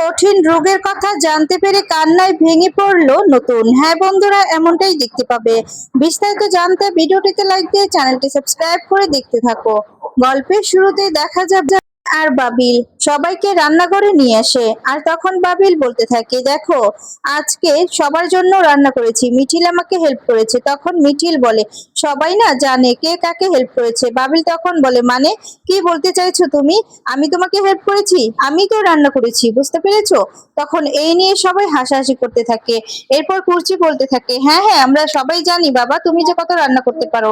কঠিন রোগের কথা জানতে পেরে কান্নায় ভেঙে পড়ল নতুন। হ্যাঁ বন্ধুরা, এমনটাই দেখতে পাবে। বিস্তারিত জানতে ভিডিওটিতে লাইক দিয়ে চ্যানেলটি সাবস্ক্রাইব করে দেখতে থাকো। গল্পের শুরুতে দেখা যাবে আর বাবিল সবাইকে রান্নাঘরে নিয়ে আসে। আর তখন বাবিল বলতে থাকে, দেখো, আজকে সবার জন্য রান্না করেছি। মিঠিল আমাকে হেল্প করেছে। তখন মিঠিল বলে, সবাই না জানে কে কাকে হেল্প করেছে। বাবিল তখন বলে মানে কি বলতে চাইছো তুমি? আমি তোমাকে হেল্প করেছি? আমি তো রান্না করেছি, বুঝতে পেরেছ? তখন এই নিয়ে সবাই হাসাহাসি করতে থাকে। এরপর কুর্চি বলতে থাকে হ্যাঁ হ্যাঁ আমরা সবাই জানি বাবা, তুমি যে কত রান্না করতে পারো।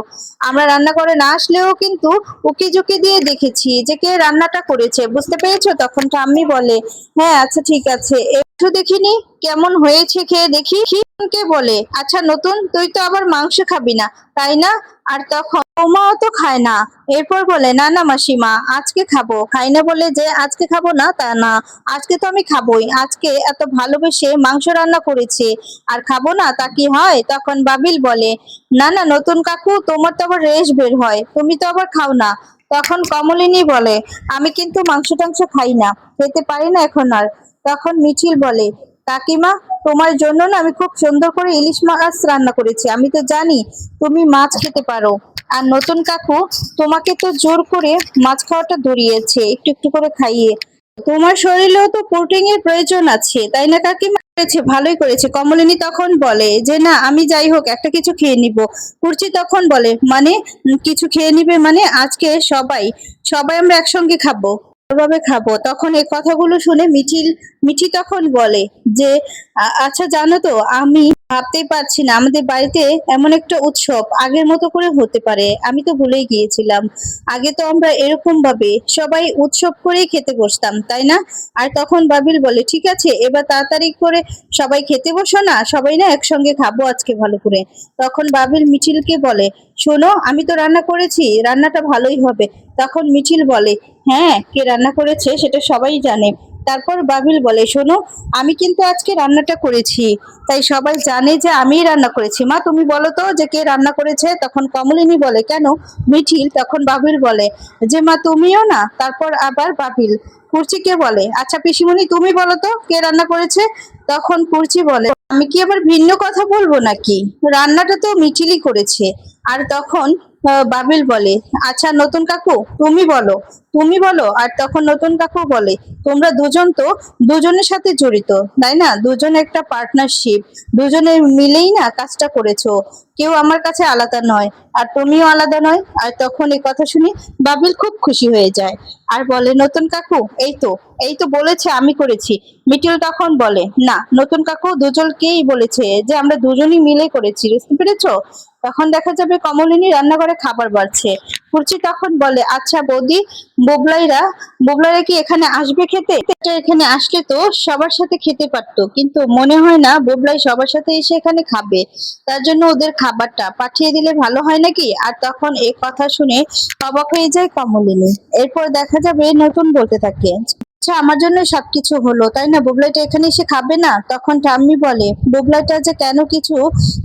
আমরা রান্না করে না আসলেও কিন্তু উকি ঝুঁকি দিয়ে দেখেছি যে কে রান্নাটা করেছে, বুঝতে পেরেছ? তখন ঠাম্মি বলে হ্যাঁ আচ্ছা ঠিক আছে। একটু দেখিনি, কেমন হয়েছে খেয়ে দেখি। কে বলে আচ্ছা নতুন, তুই তো আবার মাংস খাবি না, তাই না? আর তখন, ওমাও তো খায় না। এরপর বলে, না না, মাসিমা, আজকে খাব। খাই না বলে যে, আজকে খাব না, তা না, আজকে তো আমি খাবোই। আজকে এত ভালোবেসে মাংস রান্না করেছে, আর খাব না, তা কি হয়? তখন বাবিল বলে, না না, নতুন কাকু, তোমার তো আবার রেশ বের হয়, তুমি তো আবার খাও না। তখন কমলিনী বলে, আমি কিন্তু মাংস টাংস খাই না, খেতে পারি না এখন আর। তখন মিছিল বলে, কাকিমা, তোমার জন্য না আমি খুব সুন্দর করে ইলিশ মাছ রান্না করেছি। আমি তো জানি তুমি মাছ খেতে পারো। আর নতুন কাকু, তোমাকে তো জোর করে মাছ খাওয়াটা ধরিয়েছে, একটু একটু করে খাইয়ে। তোমার শরীরেও তো প্রোটিনের প্রয়োজন আছে, তাই না কাকিমা? করেছে, ভালোই করেছে। কমলিনী তখন বলে যে, না, আমি যাই হোক, একটা কিছু খেয়ে নিব। কুর্চি তখন বলে মানে কিছু খেয়ে নিবে মানে আজকে সবাই সবাই আমরা একসঙ্গে খাব। ভাবে খাব। তখন এই কথাগুলো শুনে মিঠিল, মিঠি তখন বলে যে আচ্ছা জানো তো, আমি ভাবতেই পারছি না, আমাদের বাড়িতে এমন একটা উৎসব, আগের মতো করে হতে পারে। আমি তো ভুলেই গিয়েছিলাম। আগে তো আমরা এরকম ভাবে সবাই উৎসব করেই খেতে বসতাম, তাই না? আর তখন বাবিল বলে, ঠিক আছে, এবার তাড়াতাড়ি করে সবাই খেতে বসো না, সবাই না একসঙ্গে খাব আজকে ভালো করে। তখন বাবিল মিঠিলকে বলে শোনো, আমি তো রান্না করেছি, রান্নাটা ভালোই হবে। তখন মিঠিল বলে হ্যাঁ কে রান্না করেছে সেটা সবাই জানে। তারপর বাবিল বলে, শোনো, আমি কিন্তু আজকে রান্নাটা করেছি, তাই সবাই জানে যে আমিই রান্না করেছি। মা, তুমি বলো তো যে কে রান্না করেছে? তখন কমলিনী বলে, কেন? মিঠিল, তখন বাবিল বলে, যে মা তুমিও না? তারপর আবার বাবিল কুর্চি কে বলে। আচ্ছা পিসিমণি, তুমি বলো তো কে রান্না করেছে? তখন কুর্চি বলে আমি কি আবার ভিন্ন কথা বলব নাকি? রান্নাটা তো মিঠিলই করেছে। আর তখন বাবিল বলে আচ্ছা নতুন কাকু, তুমি বলো তুমি বলো, আর তখন নতুন কাকু বলে, তোমরা দুজন তো দুজনের সাথে জড়িত, তাই না? দুজন একটা পার্টনারশিপ দুজনে মিলেই না কাজটা করেছ। কেউ আমার কাছে আলাদা নয়, আর তুমিও আলাদা নয়। আর তখন এই কথা শুনে বাবিল খুব খুশি হয়ে যায়। আর বলে, নতুন কাকু, এই তো এই তো বলেছে, আমি করেছি। মিটিল তখন বলে, না, নতুন কাকু দুজনকেই বলেছে যে আমরা দুজনই মিলে করেছি, বুঝতে পেরেছ? তখন দেখা যাবে কমলিনী রান্নাঘরে খাবার বাড়ছে। কুর্চি তখন বলে আচ্ছা বৌদি বুবলাইরা বুবলাইরা কি এখানে আসবে খেতে? এখানে আসলে তো সবার সাথে খেতে পারতো, কিন্তু মনে হয় না বোবলাই সবার সাথে এসে এখানে খাবে। তার জন্য ওদের খাবারটা পাঠিয়ে দিলে ভালো হয় নাকি? আর তখন এ কথা শুনে অবাক হয়ে যায় কমলিনী। এরপর দেখা যাবে নতুন বলতে থাকে। আচ্ছা আমার জন্য সবকিছু হলো, তাই না? বুবলাইটা এখানে এসে খাবে না? তখন ঠাম্মি বলে, বুবলাইটা যে কেন কিছু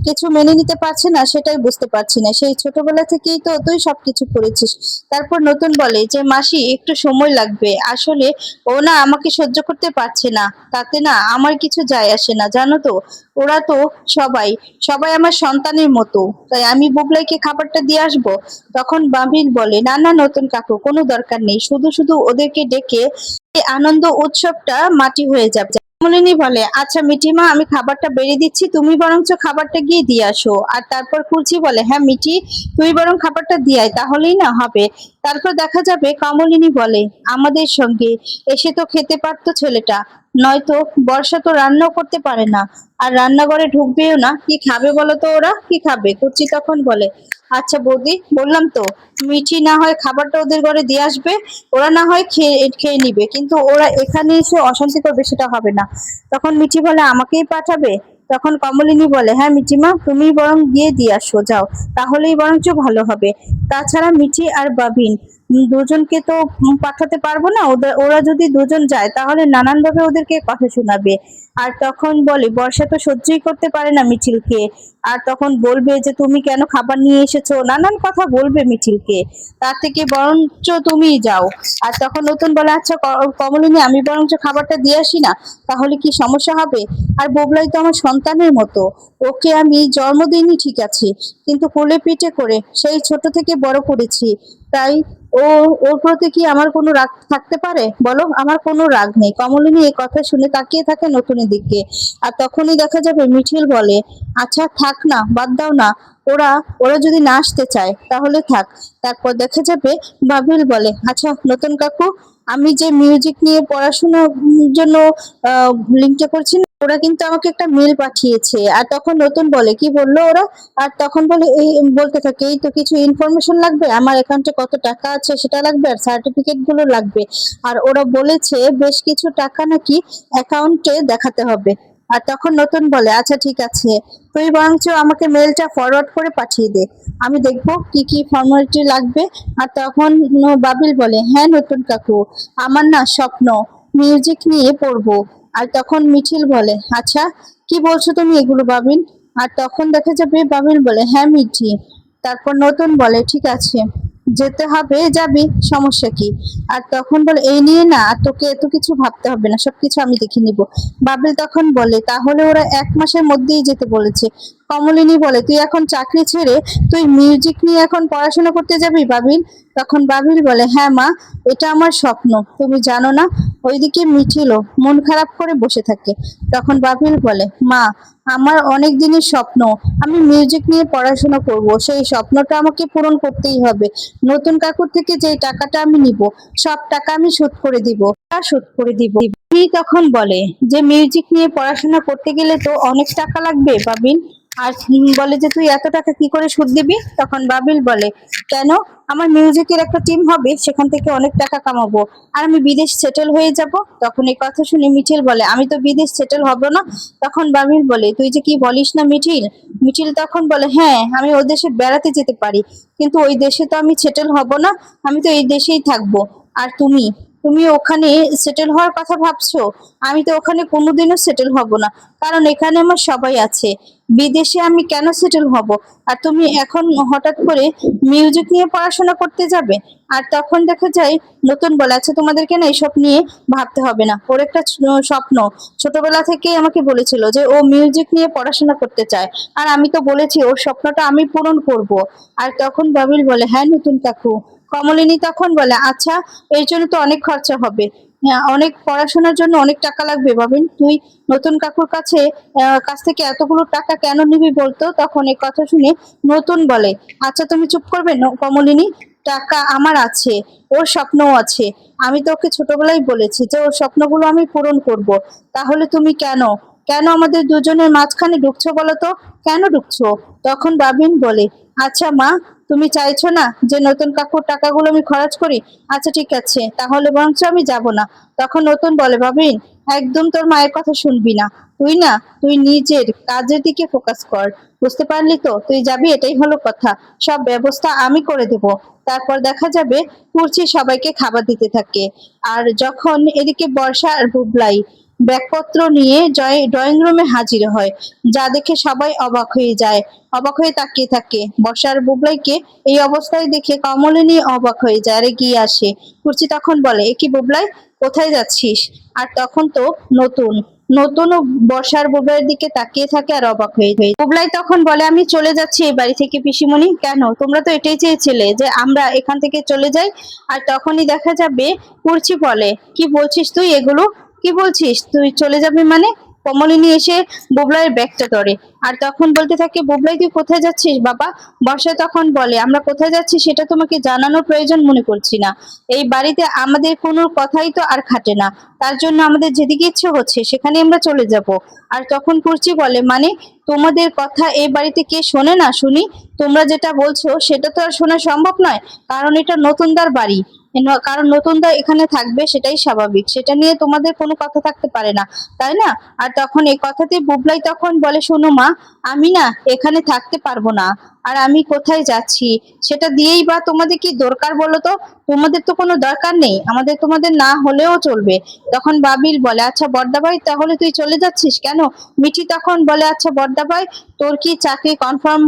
কিছু মেনে নিতে পারছে না, সেটাই বুঝতে পারছি না। সেই ছোটবেলা থেকেই তো তুই সবকিছু করেছিস। তারপর নতুন বলে যে, মাসি, একটু সময় লাগবে। আসলে ও না আমাকে সহ্য করতে পারছে না। তাতে না আমার কিছু যায় আসে না, জানো তো? ওরা তো সবাই সবাই আমার সন্তানের মতো। তাই আমি বুবলাইকে খাবারটা দিয়ে আসব? তখন বাবিল বলে, না না, নতুন কাকু, কোনো দরকার নেই। শুধু শুধু ওদেরকে ডেকে আনন্দ উৎসবটা মাটি হয়ে যাবে। মলিনী বলে আচ্ছা মিটিমা আমি খাবারটা বেড়ে দিচ্ছি, তুমি বরঞ্চ খাবারটা গিয়ে দিয়ে আসো। আর তারপর কুলচি বলে হ্যাঁ মিটি তুই বরং খাবারটা দিয়ে আয়, তাহলেই না হবে। তারপর দেখা যাবে কমলিনী বলে, আমাদের সঙ্গে, এসে তো খেতে পারতো ছেলেটা। নয়তো বর্ষা তো রান্নাও করতে পারে না। আর রান্নাঘরে ঢুকবেও না। কি খাবে বলো তো ওরা? কি খাবে? কুচি তখন বলে। আচ্ছা বৌদি, বললাম তো, মিঠি না হয় খাবারটা ওদের ঘরে দিয়ে আসবে। ওরা না হয় খেয়ে খেয়ে নিবে। কিন্তু ওরা এখানে এসে অশান্তি করবে, সেটা হবে না। তখন মিঠি বলে, আমাকেই পাঠাবে? তখন কমলিনী বলে হ্যাঁ মিঠিমা তুমি বরং গিয়ে দিয়ে আসো, যাও। তাহলেই বরঞ্চ ভালো হবে। তাছাড়া মিঠি আর বাবিন দুজনকে তো পাঠাতে পারব না ওরা যদি দুজন যায়, তাহলে নানান ভাবে ওদেরকে কথা শোনাবে। আর তখন বলে, বর্ষা তো সহ্যই করতে পারে না মিছিলকে। আর তখন বলবে যে, তুমি কেন খাবার নিয়ে এসেছ? নানান কথা বলবে মিছিলকে। তার থেকে বরঞ্চ তুমিই যাও। আর তখন নতুন বলে আচ্ছা কমলিনী, আমি বরঞ্চ খাবারটা দিয়ে আসি না, তাহলে কি সমস্যা হবে? আর ববলাই তো আমার সন্তানের মতো। ওকে আমি জন্ম দিইনি ঠিক আছে, কিন্তু কোলে পিঠে করে সেই ছোট থেকে বড় করেছি। তাই ও, ওর প্রতি কি আমার কোনো রাগ থাকতে পারে? বলো, আমার কোনো রাগ নেই। কমলিনী এই কথা শুনে তাকিয়ে থাকে নতুনের দিকে। আর তখনই দেখা যাবে মিঠিল বলে আচ্ছা থাক না, বাদ দাও না। ওরা ওরা যদি না আসতে চায়, তাহলে থাক। তারপর দেখা যাবে বাবিল বলে আচ্ছা নতুন কাকু আমি যে মিউজিক নিয়ে পড়াশোনার জন্য লিঙ্কটা করছি ওরা কিন্তু আমাকে একটা মেল পাঠিয়েছে। আর তখন নতুন বলে, কি বলল ওরা? আর তখন বলে, এই, বলতে থাকে, এই তো কিছু ইনফরমেশন লাগবে? আমার অ্যাকাউন্টে কত টাকা আছে সেটা লাগবে? আর সার্টিফিকেটগুলো লাগবে? আর ওরা বলেছে, বেশ কিছু টাকা নাকি অ্যাকাউন্টে দেখাতে হবে। আর তখন নতুন বলে আচ্ছা ঠিক আছে। তুই বরঞ্চ আমাকে মেলটা ফরওয়ার্ড করে পাঠিয়ে দে। আমি দেখব কি কি ফর্মালিটি লাগবে। আর তখন বাবিল বলে হ্যাঁ নতুন কাকু, আমার না স্বপ্ন মিউজিক নিয়ে পড়ব। আর তখন মিঠিল বলে আচ্ছা কি বলছো তুমি এগুলো বাবিল? আর তখন দেখা যাবে বাবিল বলে হ্যাঁ মিঠি। তারপর নতুন বলে, ঠিক আছে। যেতে হবে, যাবি, সমস্যা কি? আর তখন বলে, এই নিয়ে না, আর তোকে এত কিছু ভাবতে হবে না, সবকিছু আমি দেখে নিব। বাবিল তখন বলে, তাহলে ওরা এক মাসের মধ্যেই যেতে বলেছে। কমলিনী বলে, তুই এখন চাকরি ছেড়ে তুই মিউজিক নিয়ে এখন পড়াশোনা করতে যাবি? বাবিল তখন বাবিল বলে হ্যাঁ মা, এটা আমার স্বপ্ন। তুমি জানো না, ওইদিকে মিঠিলও মন খারাপ করে বসে থাকে। তখন বাবিল বলে, মা, আমার অনেক দিনের স্বপ্ন, আমি মিউজিক নিয়ে পড়াশোনা করব। সেই স্বপ্নটা আমাকে পূরণ করতেই হবে। নতুন কাকুর থেকে যে টাকাটা আমি নিব, সব টাকা আমি শোধ করে দিব, তা শোধ করে দিব। তখন বলে, যে মিউজিক নিয়ে পড়াশোনা করতে গেলে তো অনেক টাকা লাগবে, বাবিল? আর উম বলে যে, তুই এত টাকা কি করে সুদ দিবি? তখন বাবিল বলে, কেন? আমার মিউজিকের একটা টিম হবে, সেখান থেকে অনেক টাকা কামাবো। আর আমি বিদেশ সেটেল হয়ে যাব? তখন এই কথা শুনে মিঠিল বলে, আমি তো বিদেশ সেটেল হব না। তখন বাবিল বলে, তুই যে কি বলিস না মিঠিল? মিঠিল তখন বলে হ্যাঁ আমি ওই দেশে বেড়াতে যেতে পারি, কিন্তু ওই দেশে তো আমি সেটেল হব না, আমি তো এই দেশেই থাকব। আর তুমি? তুমি ওখানে সেটেল হওয়ার কথা ভাবছ, আমি তো ওখানে কোনোদিনও সেটেল হব না। কারণ এখানে আমার সবাই আছে। বিদেশে আমি কেন সেটেল হব? আর তুমি এখন হঠাৎ করে মিউজিক নিয়ে পড়াশোনা করতে যাবে? আর তখন দেখা যায়, নতুন বলে আচ্ছা তোমাদেরকে না এসব নিয়ে ভাবতে হবে না। ওর একটা স্বপ্ন। ছোটবেলা থেকেই আমাকে বলেছিল যে, ও মিউজিক নিয়ে পড়াশোনা করতে চায়। আর আমি তো বলেছি, ওর স্বপ্নটা আমি পূরণ করব। আর তখন বাবিল বলে হ্যাঁ নতুন কাকু। কমলিনী তখন বলে আচ্ছা এর জন্য তো অনেক খরচা হবে। হ্যাঁ, অনেক পড়াশোনার জন্য অনেক টাকা লাগবে। বাবিন তুই নতুন কাকুর কাছে কাছ থেকে এতগুলো টাকা কেন নিবি বলতো? তখন এই কথা শুনে নতুন বলে আচ্ছা তুমি চুপ করবে কমলিনী? টাকা আমার আছে ওর স্বপ্নও আছে। আমি তো ওকে ছোটবেলায় বলেছি যে ওর স্বপ্নগুলো আমি পূরণ করব। তাহলে তুমি কেন কেন আমাদের দুজনের মাঝখানে ঢুকছো বলো তো কেন ঢুকছো? তখন বাবিন বলে আচ্ছা মা, তুমি চাইছো না যে নতুন কাকুর টাকাগুলো আমি খরচ করি? আচ্ছা ঠিক আছে, তাহলে বরঞ্চ আমি যাব না। তখন নতুন বলে বাবিন একদম তোর মায়ের কথা শুনবি না। তুই না, তুই নিজের কাজের দিকে ফোকাস কর। বুঝতে পারলি তো? তুই যাবি, এটাই হলো কথা। সব ব্যবস্থা আমি করে দেব। তারপর দেখা যাবে কুর্চি সবাইকে খাবার দিতে থাকে। আর যখন এদিকে বর্ষা আর বুবলাই ব্যাগপত্র নিয়ে জয় ড্রয়িং রুমে হাজির হয়। যা দেখে সবাই অবাক হয়ে যায়। অবাক হয়ে তাকিয়ে থাকে। বর্ষার বুবলাইকে এই অবস্থায় দেখে কমলিনী অবাক হয়ে যায়। আর এগিয়ে আসে। কুর্চি তখন বলে, এ কি বুবলাই, কোথায় যাচ্ছিস? আর তখন তো নতুন। নতুন বর্ষার বুবলাইয়ের দিকে তাকিয়ে থাকে আর অবাক হয়ে যায়। বুবলাই তখন বলে, আমি চলে যাচ্ছি এই বাড়ি থেকে পিসিমণি। কেন? তোমরা তো এটাই চেয়েছিলে যে আমরা এখান থেকে চলে যাই। আর তখনই দেখা যাবে কুর্চি বলে, কি বলছিস তুই এগুলো? কি বলছিস? তুই চলে যাবি মানে? কমলিনী এসে বুবলাইয়ের ব্যাগটা ধরে। আর তখন বলতে থাকে, বুবলাই, তুই কোথায় যাচ্ছিস বাবা? বর্ষা তখন বলে, আমরা কোথায় যাচ্ছি সেটা তোমাকে জানানোর প্রয়োজন মনে করছি না। এই বাড়িতে আমাদের কোনো কথাই তো আর খাটে না। তার জন্য আমাদের যেদিকে ইচ্ছে হচ্ছে সেখানে আমরা চলে যাব। আর তখন কুর্চি বলে মানে তোমাদের কথা এই বাড়িতে কে শোনে না শুনি? তোমরা যেটা বলছো, সেটা তো আর শোনা সম্ভব নয়। কারণ এটা নতুনদার বাড়ি। কারণ নতুনদা এখানে থাকবে সেটাই স্বাভাবিক। সেটা নিয়ে তোমাদের কোনো কথা থাকতে পারে না, তাই না? আর তখন এই কথাতে বুবলাই তখন বলে, শোনো মা, আমি না এখানে থাকতে পারব না, আর আমি কোথায় যাচ্ছি? সেটা দিয়েই বা তোমাদের কি দরকার বলো তো? তোমাদের তো কোনো দরকার নেই, আমাদের তোমাদের না হলেও চলবে। তখন বাবিল বলে আচ্ছা বর্দা ভাই তাহলে তুই চলে যাচ্ছিস কেন? মিঠি তখন বলে আচ্ছা বর্দা ভাই তোর কি চাকরি কনফার্ম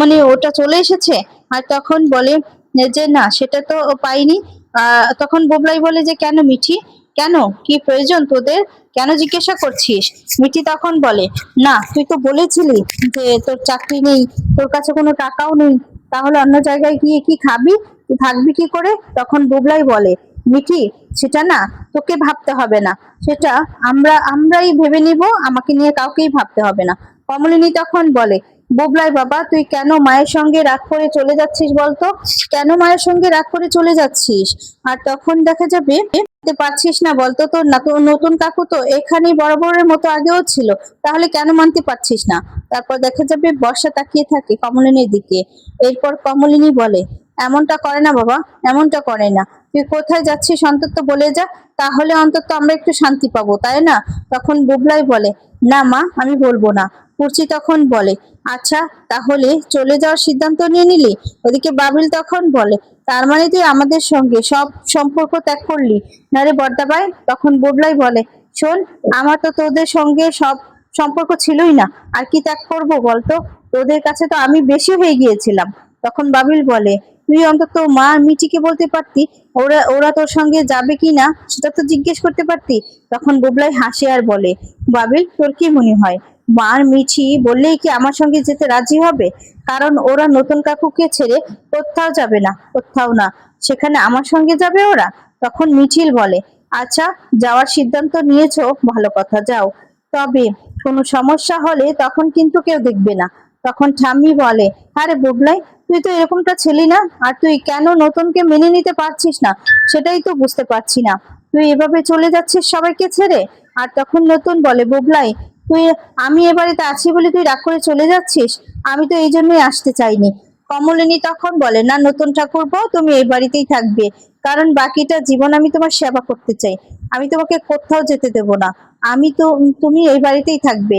মানে ওটা চলে এসেছে? আর তখন বলে, যে না, সেটা তো পাইনি তখন বুবলাই বলে যে, কেন মিঠি? কেন? কি প্রয়োজন তোদের? কেন জিজ্ঞাসা করছিস? মিঠি তখন বলে, না, তুই তো বলেছিলি যে তোর চাকরি নেই, তোর কাছে কোনো টাকাও নেই, তাহলে অন্য জায়গায় গিয়ে কি খাবি? তুই থাকবি কি করে? তখন বুবলাই বলে, মিঠি, সেটা না, তোকে ভাবতে হবে না। সেটা আমরা, আমরাই ভেবে নিব, আমাকে নিয়ে কাউকেই ভাবতে হবে না। কমলিনী তখন বলে বুবলাই বাবা, তুই কেন মায়ের সঙ্গে রাগ করে চলে যাচ্ছিস বলতো? কেন মায়ের সঙ্গে রাগ করে চলে যাচ্ছিস? আর তখন দেখা যাবে পারছিস না বলতো তোর নতুন কাকু তো এখানেই বরাবরের মতো আগেও ছিল, তাহলে কেন মানতে পারছিস না? তারপর দেখা যাবে বর্ষা তাকিয়ে থাকে কমলিনীর দিকে। এরপর কমলিনী বলে, এমনটা করে না বাবা, এমনটা করে না। তুই কোথায় যাচ্ছিস অন্তত বলে যা, তাহলে অন্তত আমরা একটু শান্তি পাবো, তাই না? তখন বুবলাই বলে, না মা, আমি বলব না। কুর্চি তখন বলে আচ্ছা তাহলে চলে যাওয়ার সিদ্ধান্ত নিয়ে নিলি? ওদিকে বাবিল তখন বলে, তার মানে তুই আমাদের সঙ্গে সব সম্পর্ক ত্যাগ করলি? না রে বর্দাবাই তখন বুবলাই বলে, শোন, আমার তো তোদের সঙ্গে সব সম্পর্ক ছিলই না, আর কি ত্যাগ করব বলতো? তোদের কাছে তো আমি বেশি হয়ে গিয়েছিলাম। তখন বাবিল বলে, তুই অন্তত মা মিটিকে বলতে পারতি ওরা ওরা তোর সঙ্গে যাবে কি না, সেটা তো জিজ্ঞেস করতে পারতি। তখন বুবলাই হাসে আর বলে, বাবিল, তোর কি মনে হয়? মার মিঠি বললেই কি আমার সঙ্গে যেতে রাজি হবে? কারণ ওরা নতুন কাকুকে ছেড়ে কোথাও যাবে না, কোথাও না। সেখানে আমার সঙ্গে যাবে ওরা? তখন মিছিল বলে আচ্ছা যাওয়ার সিদ্ধান্ত নিয়েছো, ভালো কথা, যাও। তবে কোনো সমস্যা হলে তখন কিন্তু কেউ দেখবে না। তখন ঠাম্মি বলে, আরে বুবলাই, তুই তো এরকমটা ছিলি না, আর তুই কেন নতুনকে মেনে নিতে পারছিস না? সেটাই তো বুঝতে পারছি না। তুই এভাবে চলে যাচ্ছিস সবাইকে ছেড়ে? আর তখন নতুন বলে, বুবলাই, তুই, আমি এ বাড়িতে আছি বলে তুই রাগ করে চলে যাচ্ছিস? আমি তো এই জন্যই আসতে চাইনি। কমলিনী তখন বলে, না নতুন ঠাকুরপো, তুমি এই বাড়িতেই থাকবে। কারণ বাকিটা জীবন আমি তোমার সেবা করতে চাই। আমি তোমাকে কোথাও যেতে দেব না। আমি তো, তুমি এই বাড়িতেই থাকবে।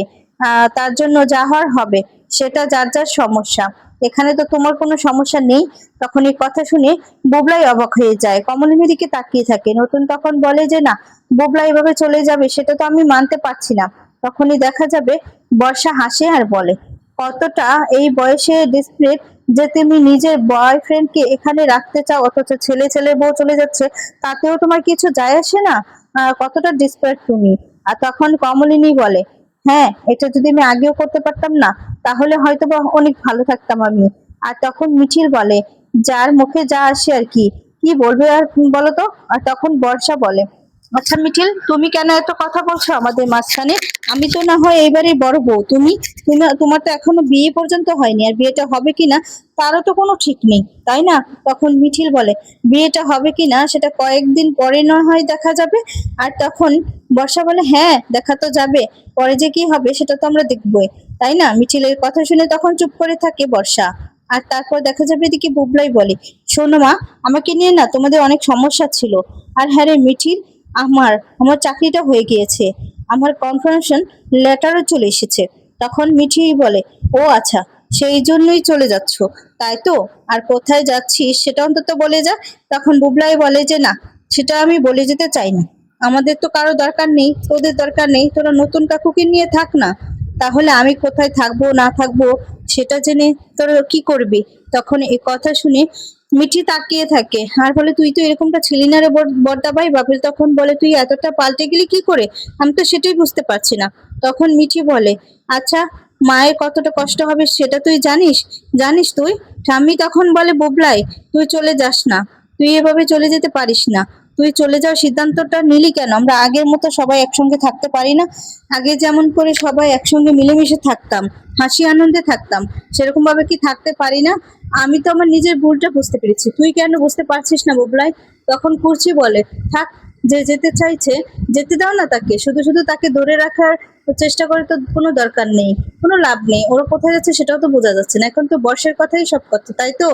তার জন্য যা হওয়ার হবে। সেটা যার যার সমস্যা। এখানে তো তোমার কোনো সমস্যা নেই। তখন এই কথা শুনে বুবলাই অবাক হয়ে যায়। কমলিনীর দিকে তাকিয়ে থাকে। নতুন তখন বলে যে, না, বুবলাই এভাবে চলে যাবে, সেটা তো আমি মানতে পারছি না। তখনই দেখা যাবে বর্ষা হাসে আর বলে, কতটা এই বয়সে ডিসপ্লে যে তুমি নিজের বয়ফ্রেন্ডকে এখানে রাখতে চাও, অথচ ছেলে ছেলে বউ চলে যাচ্ছে, তাতেও তোমার কিছু যায় আসে না? কতটা ডিসপ্লেট তুমি? আর তখন কমলিনী বলে হ্যাঁ এটা যদি আমি আগেও করতে পারতাম না, তাহলে হয়তো অনেক ভালো থাকতাম আমি। আর তখন মিছিল বলে, যার মুখে যা আসে আর কি কি বলবে আর বলো তো? আর তখন বর্ষা বলে আচ্ছা মিঠিল, তুমি কেন এত কথা বলছো আমাদের মাঝখানে? আমি তো না হয় এইবারই বড় বউ। তুমি তুমি, তোমার তো এখনও বিয়ে পর্যন্ত হয়নি, আর বিয়েটা হবে কিনা তারও তো কোনো ঠিক নেই, তাই না? তখন মিঠিল বলে, বিয়েটা হবে কিনা সেটা কয়েকদিন পরে না হয় দেখা যাবে, আর তখন বর্ষা বলে হ্যাঁ দেখা তো যাবে, পরে যে কি হবে সেটা তো আমরা দেখবোই, তাই না? মিঠিলের কথা শুনে তখন চুপ করে থাকে বর্ষা। আর তারপর দেখা যাবে এদিকে বুবলাই বলে, শোনো মা, আমাকে নিয়ে না তোমাদের অনেক সমস্যা ছিল। আর হ্যাঁ রে মিঠিল আমার আমার চাকরিটা হয়ে গিয়েছে। আমার কনফার্মেশন লেটারও চলে এসেছে। তখন মিঠি বলে, ও আচ্ছা সেই জন্যই চলে যাচ্ছ। তাই তো? আর কোথায় যাচ্ছিস সেটা অন্তত বলে যা। তখন বুবলাই বলে যে, না, সেটা আমি বলে যেতে চাই না। আমাদের তো কারও দরকার নেই, তোদের দরকার নেই, তোরা নতুন কাকুকে নিয়ে থাক না। তাহলে আমি কোথায় থাকব, না থাকব, সেটা জেনে তোরা কি করবি? তখন এই কথা শুনে মিঠি তাকিয়ে থাকে। আর বলে, তুই তো এরকমটা ছিলি না রে বড়দা ভাই বাবিল তখন বলে, তুই এতটা পাল্টে গেলি কি করে? আমি তো সেটাই বুঝতে পারছি না। তখন মিঠি বলে আচ্ছা মায়ের কতটা কষ্ট হবে সেটা তুই জানিস? জানিস তুই? ঠাম্মি তখন বলে, বুবলাই, তুই চলে যাস না। তুই এভাবে চলে যেতে পারিস না। তুই চলে যাওয়ার সিদ্ধান্তটা নিলি কেন? আমরা আগের মতো সবাই একসঙ্গে থাকতে পারি না। আগে যেমন করে সবাই একসঙ্গে মিলেমিশে থাকতাম, হাসি আনন্দে থাকতাম, সেরকম ভাবে কি থাকতে পারি না? আমি তো আমার নিজের ভুলটা বুঝতে পেরেছি। তুই কেন বুঝতে পারছিস না বুবলাই? তখন কুর্চি বলে, থাক, যে যেতে চাইছে, যেতে দাও না তাকে। শুধু শুধু তাকে ধরে রাখার চেষ্টা করে তো কোনো দরকার নেই, কোনো লাভ নেই। ওরা কোথায় যাচ্ছে সেটাও তো বোঝা যাচ্ছে না। এখন তো বর্ষের কথাই সব কথা, তাই তো?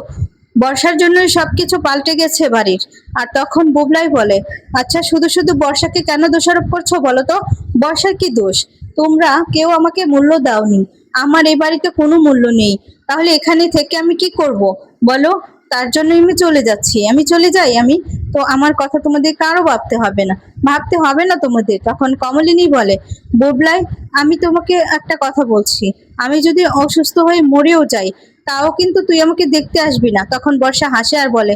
বর্ষার জন্যই সবকিছু পাল্টে গেছে বাড়ির। আর তখন বুবলাই বলে আচ্ছা শুধু শুধু বর্ষাকে কেন দোষারোপ করছ বলো তো? বর্ষার কি দোষ? তোমরা কেউ আমাকে মূল্য দাওনি। আমার এই বাড়িতে কোনো মূল্য নেই। তাহলে এখানে থেকে আমি কি করব? বলো, তার জন্যই আমি চলে যাচ্ছি। আমি চলে যাই আমি? তো আমার কথা তোমাদের কারও ভাবতে হবে না। ভাবতে হবে না তোমাদের। তখন কমলিনী বলে, বুবলাই, আমি তোমাকে একটা কথা বলছি। আমি যদি অসুস্থ হয়ে মরেও যাই তাও কিন্তু তুই আমাকে দেখতে আসবি না। তখন বর্ষা হাসে আর বলে,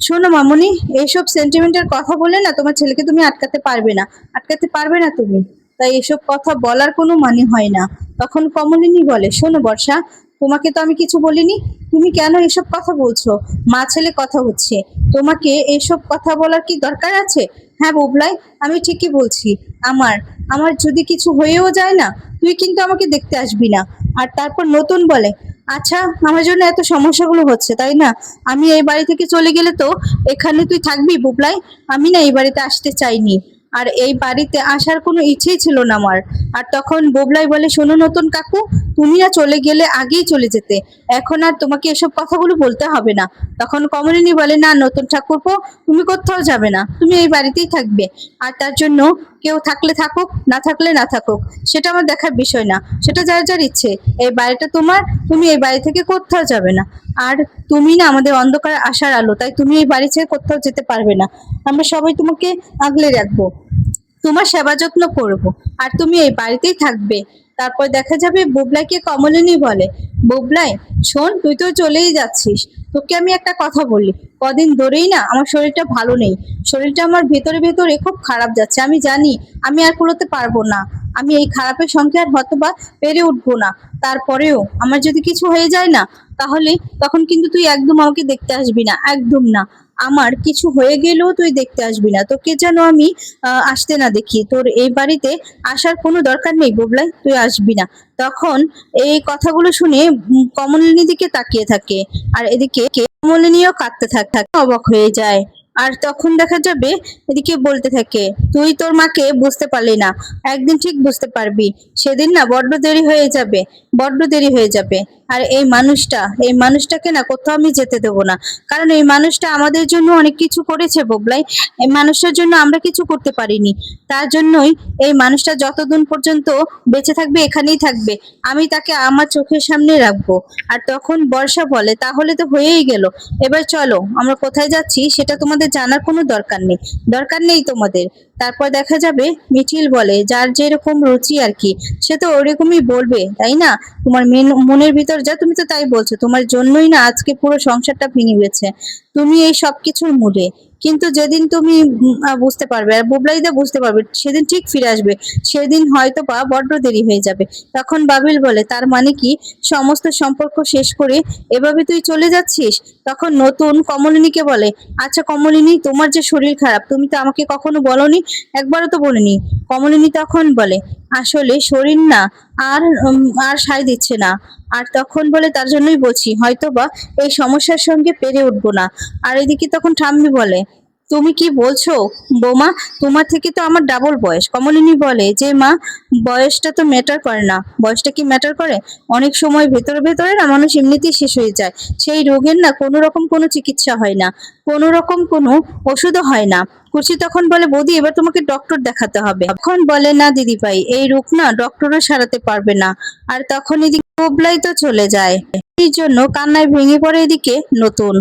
শোনো মামুনি, এইসব সেন্টিমেন্টের কথা বলে না তোমার ছেলেকে তুমি আটকাতে পারবে না। আটকাতে পারবে না তুমি। তাই এসব কথা বলার কোনো মানে হয় না। তখন কমলিনী বলে, শোনো বর্ষা, তোমাকে তো আমি কিছু বলিনি। তুমি কেন এসব কথা বলছো? মা ছেলে কথা হচ্ছে। তোমাকে এসব কথা বলার কি দরকার আছে? হ্যাঁ বুবলাই, আমি ঠিকই বলছি। আমার আমার যদি কিছু হয়েও যায় না, তুই কিন্তু আমাকে দেখতে আসবি না। আর তারপর নতুন বলে আচ্ছা আমার জন্য এত সমস্যাগুলো হচ্ছে, তাই না? আমি এই বাড়ি থেকে চলে গেলে তো এখানে তুই থাকবি বুবলাই? আমি না এই বাড়িতে আসতে চাইনি। আর এই বাড়িতে আসার কোনো ইচ্ছেই ছিল না আমার। আর তখন বুবলাই বলে, শোনো নতুন কাকু, তুমি না চলে গেলে আগেই চলে যেতে। এখন আর তোমাকে এসব কথাগুলো বলতে হবে না। তখন কমলিনী বলে, না নতুন ঠাকুরপো, তুমি কোথাও যাবে না। তুমি এই বাড়িতেই থাকবে। আর তার জন্য কেউ থাকলে থাকুক, না থাকলে না থাকুক, সেটা আমার দেখার বিষয় না। সেটা যার যার ইচ্ছে, এই বাড়িটা তোমার, তুমি এই বাড়ি থেকে কোথাও যাবে না। আর তুমি না আমাদের অন্ধকার আসার আলো, তাই তুমি এই বাড়ি ছেড়ে কোথাও যেতে পারবে না। আমরা সবাই তোমাকে আগলে রাখব, তোমার সেবা যত্ন করব, আর তুমি এই বাড়িতেই থাকবে। তারপর দেখা যাবে বুবলাইকে কমলিনী বলে, বুবলাই, শোন, তুই তো চলেই যাচ্ছিস। তোকে আমি একটা কথা বলি, কদিন ধরেই না আমার শরীরটা ভালো নেই। শরীরটা আমার ভেতরে ভেতরে খুব খারাপ যাচ্ছে, আমি জানি, আমি আর কুলোতে পারব না। আমি এই খারাপের সঙ্গে আর হয়তো বা পেরে উঠবো না। তারপরেও আমার যদি কিছু হয়ে যায় না, তাহলে তখন কিন্তু তুই একদম আমাকে দেখতে আসবি না, একদম না। আমার কিছু হয়ে গেলেও তুই দেখতে আসবি না। তোকে যেন আমি আসতে না দেখি। তোর এই বাড়িতে আসার কোনো দরকার নেই বুবলাই, তুই আসবি না। তখন এই কথাগুলো শুনে কমলিনী দিকে তাকিয়ে থাকে। আর এদিকে কমলিনীও কাঁদতে থাকে, অবাক হয়ে যায়। আর তখন দেখা যাবে এদিকে বলতে থাকে, তুই তোর মাকে বুঝতে পারলি না। একদিন ঠিক বুঝতে পারবি। সেদিন না বড্ড দেরি হয়ে যাবে, বড্ড দেরি হয়ে যাবে। আর এই মানুষটা, এই মানুষটাকে না কোথাও আমি যেতে দেবো না। কারণ এই মানুষটা আমাদের জন্য অনেক কিছু করেছে ববলাই। এই মানুষটার জন্য আমরা কিছু করতে পারিনি। তার জন্যই এই মানুষটা যতদিন পর্যন্ত বেঁচে থাকবে, এখানেই থাকবে। আমি তাকে আমার চোখের সামনে রাখব। আর তখন বর্ষা বলে, তাহলে তো হয়েই গেল। এবার চলো, আমরা কোথায় যাচ্ছি সেটা তোমাদের জানার কোনো দরকার নেই। দরকার নেই তোমাদের। তারপর দেখা যাবে মিঠিল বলে, যার যেরকম রুচি আর কি, সে তো ওরকমই বলবে, তাই না? তোমার মেন- মনের ভিতর যা, তুমি তো তাই বলছো, তোমার জন্যই না আজকে পুরো সংসারটা ভেঙে গেছে। তুমি এই সব কিছুর মূলে কিন্তু যেদিন তুমি বুঝতে পারবে, আর বুবলাইদা বুঝতে পারবে, সেদিন ঠিক ফিরে আসবে। সেদিন হয়তো বা বড্ড দেরি হয়ে যাবে। তখন বাবিল বলে, তার মানে কি? সমস্ত সম্পর্ক শেষ করে এভাবে তুই চলে যাচ্ছিস? তখন নতুন কমলিনীকে বলে আচ্ছা কমলিনী, তোমার যে শরীর খারাপ, তুমি তো আমাকে কখনো বলনি একবারও তো বলিনি। কমলিনী তখন বলে, আসলে শরীর না, আর আর সায় দিচ্ছে না। আর তখন বলে, তার জন্যই বলছি হয়তো বা এই সমস্যার সঙ্গে পেরে উঠবো না। আর এদিকে তখন ঠাম্মি বলে, তুমি কি বলছো, বৌমা? তোমার থেকে তো আমার ডাবল বয়স। কমলিনী বলে, যে মা, বয়সটা তো ম্যাটার করে না। বয়সটা কি ম্যাটার করে? অনেক সময় ভেতরে ভেতরে না মানুষ এমনিতেই শেষ হয়ে যায়। সেই রোগের না কোনো রকম কোনো চিকিৎসা হয় না। কোনো রকম কোনো ওষুধও হয় না। কুচি তখন বলে, বৌদি, এবার তোমাকে ডক্টর দেখাতে হবে। তখন বলে, না দিদি ভাই, এই রোগ না ডক্টরও সারাতে পারবে না। আর তখন এদিকে কোবলাই তো চলে যায়। এই জন্য কান্নায় ভেঙে পড়ে এদিকে নতুন।